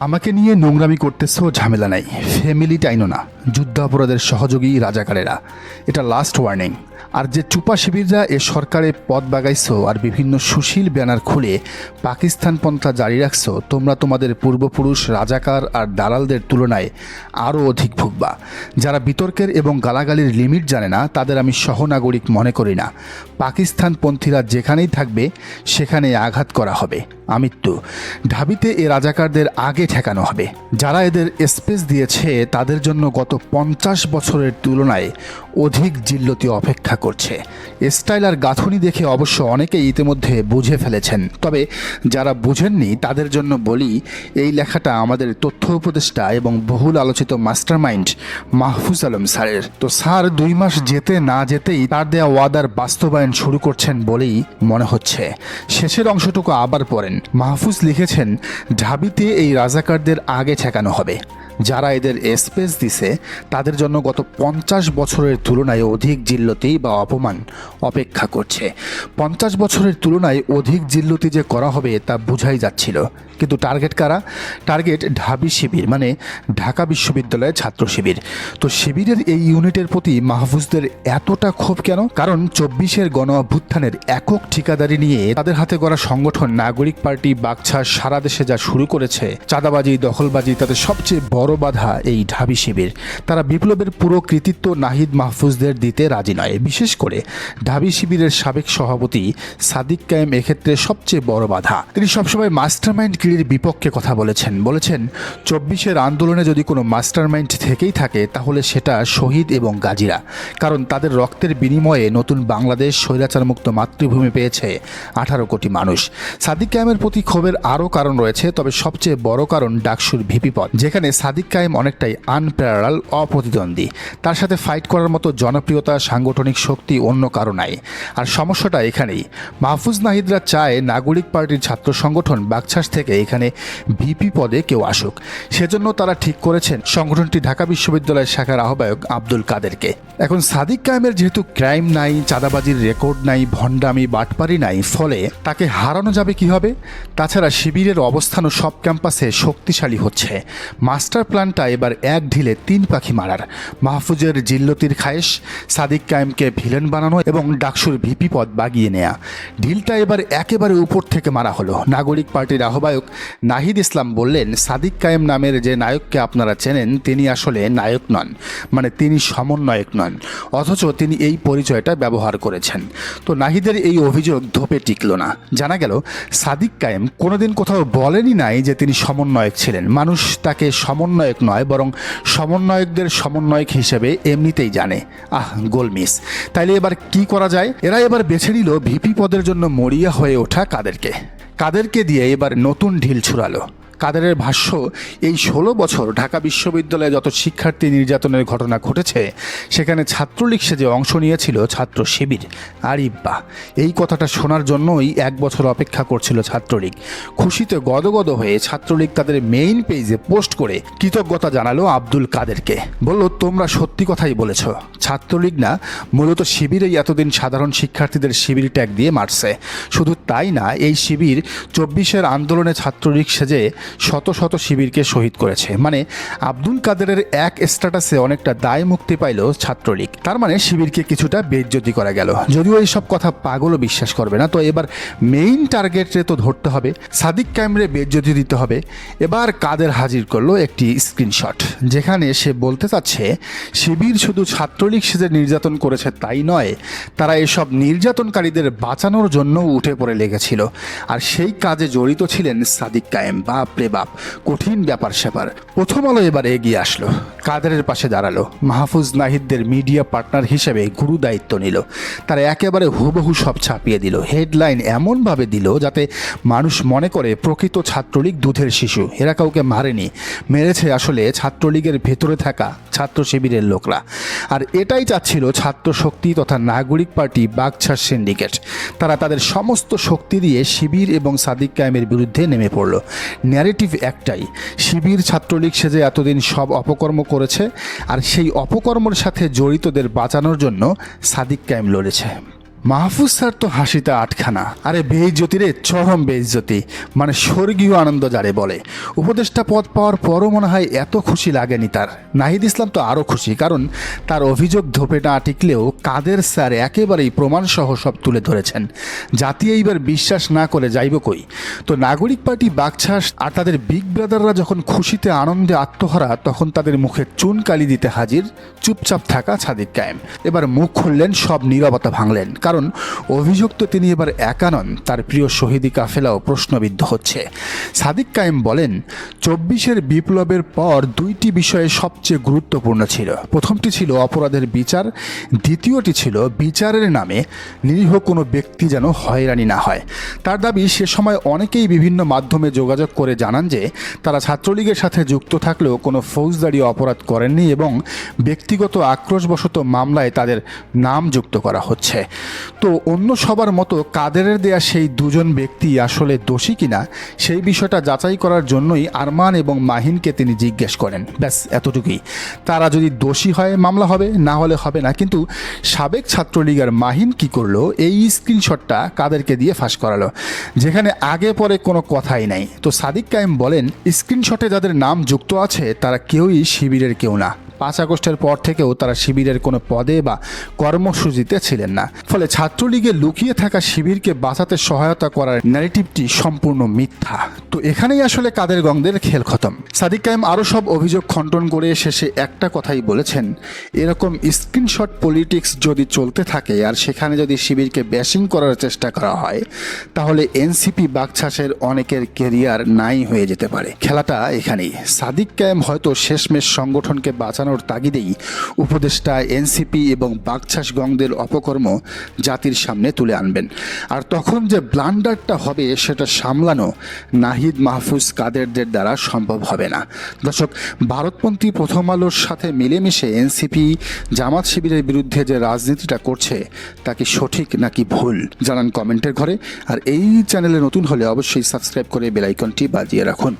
আমাকে নিয়ে নোংরামি করতেছো, ঝামেলা নাই। ফ্যামিলি টাইনও না। যুদ্ধাপরাধের সহযোগী রাজাকারেরা। এটা লাস্ট ওয়ার্নিং আর যে চুপা শিবিররা এ সরকারে পদ বাগাইছো আর বিভিন্ন সুশীল ব্যানার খুলে পাকিস্তান পন্থা জারি রাখছো, তোমরা তোমাদের পূর্বপুরুষ, রাজাকার আর দালালদের তুলনায় আরও অধিক ভুগবা। যারা বিতর্কের এবং গালাগালির লিমিট জানে না, তাদের আমি সহনাগরিক মনে করি না। পাকিস্তানপন্থীরা যেখানেই থাকবে সেখানে আঘাত করা হবে। আমিত্য ঢাবিতে এ রাজাকারদের আগে ঠেকানো হবে। যারা এদের স্পেস দিয়েছে, তাদের জন্য গত পঞ্চাশ বছরের তুলনায় অধিক জিল্লতি অপেক্ষা করছে। স্টাইল আর গাঁথুনি দেখে অবশ্য অনেকেই ইতিমধ্যে বুঝে ফেলেছেন। তবে যারা বুঝেননি, তাদের জন্য বলি, এই লেখাটা আমাদের তথ্য উপদেষ্টা এবং বহুল আলোচিত মাস্টারমাইন্ড মাহফুজ আলম স্যারের। তো স্যার, দুই মাস যেতে না যেতেই তার দেয়া ওয়াদার বাস্তবায়ন শুরু করছেন বলেই মনে হচ্ছে। শেষের অংশটুকু আবার পড়েন। মাহফুজ লিখেছেন, ঢাবিতে এই রাজাকারদের আগে ঠেকানো হবে। যারা এদের স্পেস দিছে, তাদের জন্য গত পঞ্চাশ বছরের তুলনায় অধিক জিল্লতি বা অপমান অপেক্ষা করছে। পঞ্চাশ বছরের তুলনায় অধিক জিল্লতি যে করা হবে তা বোঝাই যাচ্ছিল। কিন্তু টার্গেট কারা? টার্গেট ঢাবি শিবির মানে ঢাকা বিশ্ববিদ্যালয়ের ছাত্র শিবির। তো শিবিরের এই ইউনিটের প্রতি মাহফুজদের এতটা ক্ষোভ কেন? কারণ চব্বিশের গণ অভ্যুত্থানের একক ঠিকাদারি নিয়ে তাদের হাতে গড়া সংগঠন নাগরিক পার্টি বাগছা সারা দেশে যা শুরু করেছে, চাঁদাবাজি, দখলবাজি, তাদের সবচেয়ে বড় বাধা এই ঢাবি শিবির। তারা বিপ্লবের পুরো কৃতিত্ব নাহিদ মাহফুজদের দিতে রাজি নয়। বিশেষ করে ঢাবি শিবিরের সাবেক সভাপতি সাদিক কায়েম এক্ষেত্রে সবচেয়ে বড় বাধা। তিনি সবসময় মাস্টারমাইন্ড কিলির বিপক্ষে কথা বলেছেন। বলেছেন, চব্বিশের আন্দোলনে যদি কোনো মাস্টারমাইন্ড থেকেই থাকে, তাহলে সেটা শহীদ এবং গাজীরা। কারণ তাদের রক্তের বিনিময়ে নতুন বাংলাদেশ স্বৈরাচারমুক্ত মাতৃভূমি পেয়েছে আঠারো কোটি মানুষ। সাদিক কায়েমের প্রতি ক্ষোভের আরও কারণ রয়েছে, তবে সবচেয়ে বড় কারণ ডাকসুর ভিপি পদ, যেখানে সাদিক কায়েম অনেকটাই আনপ্যারাল অপ্রতিদ্বন্দ্বী। তার সাথে ফাইট করার মতো জনপ্রিয়তা, সাংগঠনিক শক্তি অন্য কারও নাই। আর সমস্যাটা এখানেই। মাহফুজ নাহিদরা চায় নাগরিক পার্টির ছাত্র সংগঠন বাকছাস থেকে এখানে ভিপি পদে কেউ আসুক। সেজন্য তারা ঠিক করেছেন সংগঠনটি ঢাকা বিশ্ববিদ্যালয়ের শাখার আহ্বায়ক আব্দুল কাদেরকে। এখন সাদিক কায়েমের যেহেতু ক্রাইম নাই, চাঁদাবাজির রেকর্ড নাই, ভণ্ডামি, বাটপারি নাই, ফলে তাকে হারানো যাবে কীভাবে? তাছাড়া শিবিরের অবস্থানও সব ক্যাম্পাসে শক্তিশালী হচ্ছে। মাস্টার প্ল্যানটা এবার এক ঢিলে তিন পাখি মারার। মাহফুজের জিল্লতির খায়েশ, সাদিক কায়েমকে ভিলেন বানানো এবং ডাকসুর ভিপি পদ বাগিয়ে নেয়া। ঢিলটা এবার একেবারে উপর থেকে মারা হলো। নাগরিক পার্টির আহ্বায়ক নাহিদ ইসলাম বললেন, সাদিক কায়েম নামের যে নায়ককে আপনারা চেনেন, তিনি আসলে নায়ক নন মানে তিনি সমন্বয়ক নন, অথচ তিনি এই পরিচয়টা ব্যবহার করেছেন। তো নাহিদের এই অভিযোগ ধোপে টিকল না। জানা গেল, সাদিক কায়েম কোনোদিন কোথাও বলেনই নাই যে তিনি সমন্বয়ক ছিলেন। মানুষ তাকে সমন্বয়ক নয়, বরং সমন্বয়কদের সমন্বয়ক হিসেবে এমনিতেই জানে। আহ, গোল মিস। তাইলে এবার কি করা যায়? এরা এবার বেছে নিল ভিপি পদের জন্য মরিয়া হয়ে ওঠা কাদেরকে। কাদেরকে দিয়ে এবার নতুন ঢিল ছুড়ালো। কাদেরের ভাষ্য, এই ষোলো বছর ঢাকা বিশ্ববিদ্যালয়ে যত শিক্ষার্থী নির্যাতনের ঘটনা ঘটেছে, সেখানে ছাত্রলীগ সেজে অংশ নিয়েছিল ছাত্র শিবির। আরিব্বা এই কথাটা শোনার জন্যই এক বছর অপেক্ষা করছিল ছাত্রলীগ। খুশিতে গদগদ হয়ে ছাত্রলীগ তাদের মেইন পেজে পোস্ট করে কৃতজ্ঞতা জানালো আব্দুল কাদেরকে। বলল, তোমরা সত্যি কথাই বলেছ। ছাত্রলীগ না, মূলত শিবিরেই এতদিন সাধারণ শিক্ষার্থীদের শিবির ট্যাগ দিয়ে মারছে। শুধু তাই না, এই শিবির চব্বিশের আন্দোলনে ছাত্রলীগ সেজে শত শত শিবিরকে শহীদ করেছে। মানে আব্দুল কাদেরের এক স্ট্যাটাসে অনেকটা দায় মুক্তি পাইল ছাত্রলীগ। তার মানে শিবিরকে কিছুটা বেজ্জতি করা গেল। যদিও এইসব কথা পাগলও বিশ্বাস করবে না, তো এবার মেইন টার্গেটে তো ধরতে হবে। সাদিক ক্যামরে বেজ্জতি দিতে হবে। এবার কাদের হাজির করল একটি স্ক্রিনশট যেখানে সে বলতে চাচ্ছে, শিবির শুধু ছাত্রলীগ সেজে নির্যাতন করেছে তাই নয়, তারা এসব নির্যাতনকারীদের বাঁচানোর জন্য উঠে পড়ে লেগেছিল। আর সেই কাজে জড়িত ছিলেন সাদিক কায়েম। বাপ রে বাপ, কঠিন ব্যাপার স্যাপার। প্রথম আলো এবার এগিয়ে আসলো। কাদেরের পাশে দাঁড়াল। মাহফুজ নাহিদদের মিডিয়া পার্টনার হিসেবে গুরু দায়িত্ব নিল। তারা একেবারে হুবহু সব ছাপিয়ে দিল। হেডলাইন এমনভাবে দিল যাতে মানুষ মনে করে প্রকৃত ছাত্রলীগ দুধের শিশু। এরা কাউকে মারেনি। মেরেছে আসলে ছাত্রলীগের ভেতরে থাকা ছাত্র শিবিরের লোকরা। আর এটাই চাচ্ছিল ছাত্র শক্তি তথা নাগরিক পার্টি বাগছার সিন্ডিকেট। তারা তাদের সমস্ত শক্তি দিয়ে শিবির এবং সাদিক কায়েমের বিরুদ্ধে নেমে পড়ল। ন্যারেটিভ একটাই, শিবির ছাত্রলীগ সেজে এতদিন সব অপকর্ম করেছে, আর সেই অপকর্মর সাথে জড়িতদের বাঁচানোর জন্য সাদিক কায়েম লড়েছে। মাহফুজ স্যার তো হাসিতে আটখানা। আরে বেইজ্জতি রে, চরম বেইজ্জতি মানে স্বর্গীয় আনন্দ যারে বলে। উপদেষ্টা পদ পাওয়ার পরও মনে হয় এত খুশি লাগেনি তার। নাহিদ ইসলাম তো আরও খুশি, কারণ তার অভিযোগ ধোপে না টিকলেও কাদের স্যার একেবারেই প্রমাণসহ সব তুলে ধরেছেন। জাতি এইবার বিশ্বাস না করে যাইব কই? তো নাগরিক পার্টি বাকছাস আর তাদের বিগ ব্রাদাররা যখন খুশিতে আনন্দে আত্মহারা, তখন তাদের মুখে চুন কালি দিতে হাজির, চুপচাপ থাকা সাদিক কায়েম। এবার মুখ খুললেন, সব নীরবতা ভাঙলেন। কারণ অভিযোগ তো তিনি এবার একা নন। তার প্রিয় শহীদি কাফেলাও প্রশ্নবিদ্ধ হচ্ছে। সাদিক কায়েম বলেন, চব্বিশের বিপ্লবের পর দুইটি বিষয়ে সবচেয়ে গুরুত্বপূর্ণ ছিল। প্রথমটি ছিল অপরাধের বিচার, দ্বিতীয়টি ছিল বিচারের নামে। নিরীহ কোনো ব্যক্তি যেন হয়রানি না হয়। তার দাবি, সে সময় অনেকেই বিভিন্ন মাধ্যমে যোগাযোগ করে জানান যে, তারা ছাত্রলীগের সাথে যুক্ত থাকলেও কোনো ফৌজদারি অপরাধ করেননি এবং ব্যক্তিগত আক্রোশবশত মামলায় তাদের নাম যুক্ত করা হচ্ছে। তো অন্য সবার মতো কাদেরের দেয়া সেই দুজন ব্যক্তি আসলে দোষী কিনা, সেই বিষয়টা যাচাই করার জন্যই আরমান এবং মাহিনকে তিনি জিজ্ঞেস করেন। ব্যাস, এতটুকুই। তারা যদি দোষী হয়, মামলা হবে, না হলে হবে না, কিন্তু সাবেক ছাত্রলীগের মাহিন কি করল? এই স্ক্রিনশটটা কাদেরকে দিয়ে ফাঁস করালো, যেখানে আগে পরে কোনো কথাই নাই। তো সাদিক কায়েম বলেন, স্ক্রিনশটে যাদের নাম যুক্ত আছে, তারা কেউই শিবিরের কেউ না। পাঁচ আগস্টের পর থেকেও তারা শিবিরের কোনো পদে বা কর্মসূচিতে ছিলেন না। ফলে ছাত্রলীগে লুকিয়ে থাকা শিবিরকে বাঁচাতে সহায়তা করার ন্যারেটিভটি সম্পূর্ণ মিথ্যা। তো এখানেই আসলে কাদের গংদের খেল খতম। সাদিক কায়েম আরও সব অভিযোগ খণ্ডন করে শেষে একটা কথাই বলেছেন, এরকম স্ক্রিনশট পলিটিক্স যদি চলতে থাকে আর সেখানে যদি শিবিরকে ব্যাশিং করার চেষ্টা করা হয়, তাহলে এনসিপি বাগছাসের অনেকের কেরিয়ার নাই হয়ে যেতে পারে। খেলাটা এখানেই। সাদিক কায়েম হয়তো শেষমেশ সংগঠনকে বাঁচানোর তাগিদেই উপদেষ্টা এনসিপি এবং বাগছাস গংদের অপকর্ম জাতির সামনে তুলে আনবেন। আর তখন যে ব্লান্ডারটা হবে সেটা সামলানো নাহিদ মাহফুজ কাদেরদের দ্বারা সম্ভব হবে না। দর্শক, ভারতপন্থী প্রথম আলোর সাথে মিলেমিশে এনসিপি জামাত শিবিরের বিরুদ্ধে যে রাজনীতিটা করছে, তা কি সঠিক নাকি ভুল? জানান কমেন্টের ঘরে। আর এই চ্যানেলে নতুন হলে অবশ্যই সাবস্ক্রাইব করে বেলাইকনটি বাজিয়ে রাখুন।